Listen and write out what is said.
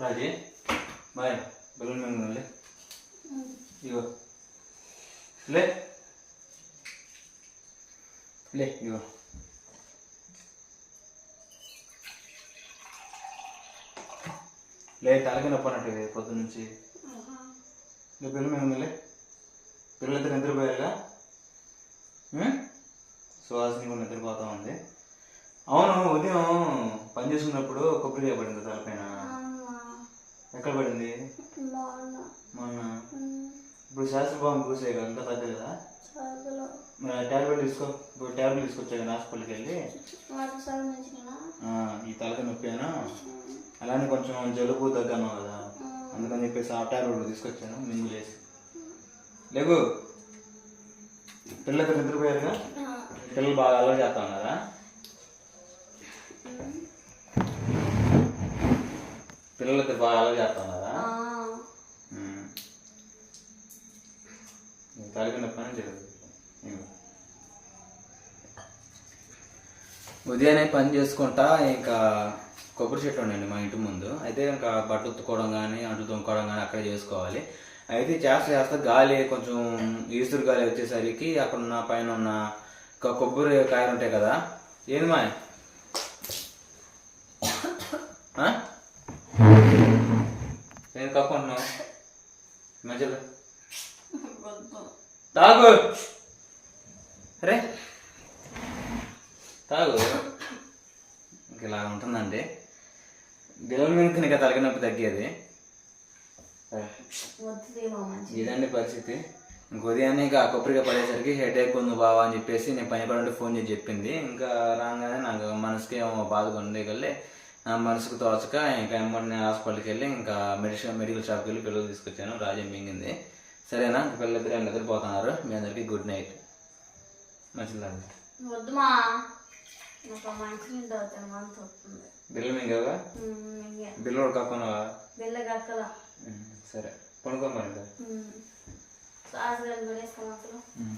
రాజీ bye. Balloon మేము లే ఇగో. లే. లే ఇగో. లే తలకి నొప్పి అన్నట్టు పొద్దు నుంచి. బెలూన్ మేము లే పిల్లలంతా నిద్రపోయారుగా? ఉం? సుహాసిని కూడా నిద్రపోతా ఉంది. అవును ఉదయం పని చేసుకున్నప్పుడు కొబ్బరి పడింది తలపైన. ఎక్కడ పడింది? మొన్న ఇప్పుడు శాస్త్ర బాబు పూసే కదా ఇంకా తగ్గదు కదా మరి ట్యాబ్లెట్ తీసుకో ఇప్పుడు ట్యాబ్లెట్ తీసుకొచ్చా కదా హాస్పిటల్కి వెళ్ళి? ఆ, ఈ తలక నొప్పాను? అలానే కొంచెం జలుబు తగ్గాను కదా. అందుకని చెప్పేసి ఆ ట్యాబ్లెట్ తీసుకొచ్చాను మింగులేసి లేకు పిల్లలతో నిద్రపోయారుగా? పిల్లలు బాగా అలవాటు చేస్తా ఉన్నారా? పిల్లలతో బాగా అలవాటు చేస్తా ఉన్నారా ఉమ్. తలకి జరుగుతుంది ఇగో. ఉదయాన్నే పని చేసుకుంటా ఇంకా కొబ్బరి చెట్లు ఉండండి మా ఇంటి ముందు. అయితే ఇంకా బట్టలు ఉత్తుకోవడం కానీ అంట్లు తొమ్ముకోవడం కానీ అక్కడే చేసుకోవాలి. అయితే చేస్తా చేస్తా గాలి కొంచెం ఈసురు గాలి వచ్చేసరికి అక్కడ ఉన్న పైన ఉన్న కొబ్బరి కాయలు ఉంటాయి కదా. ఏంది మా నేను కప్పుకుంటున్నావు మధ్యలో. తాగు. అరే. తాగు. ఇలా ఉంటుందండి. బిల్లల మీదకి నీకు తలకి నొప్పి తగ్గేది ఇదండి పరిస్థితి. ఉదయాన్నే ఇక కొబ్బరిగా పడేసరికి హెడ్ ఏక్ ఉంది బావా అని చెప్పేసి నేను పని పడి ఫోన్ చేసి చెప్పింది. ఇంకా రాగానే నాకు మనసుకి ఏమో బాధగా ఉండేకల్లే నా మనసుకు తోచక ఇంకా ఎమ్మడిని హాస్పిటల్కి వెళ్ళి ఇంకా మెడిసిన్ మెడికల్ షాప్కి వెళ్ళి పిల్లలు తీసుకొచ్చాను. రాజ్యం మింగింది. సరేనా? పిల్లలిద్దరు నిద్రపోతున్నారు మీ అందరికీ గుడ్ నైట్. మంచిదండి. బిల్లు మింగావా? బిల్లు కక్కున్నావా బిల్ల సరే. సాస్ కూడా ఉమ్.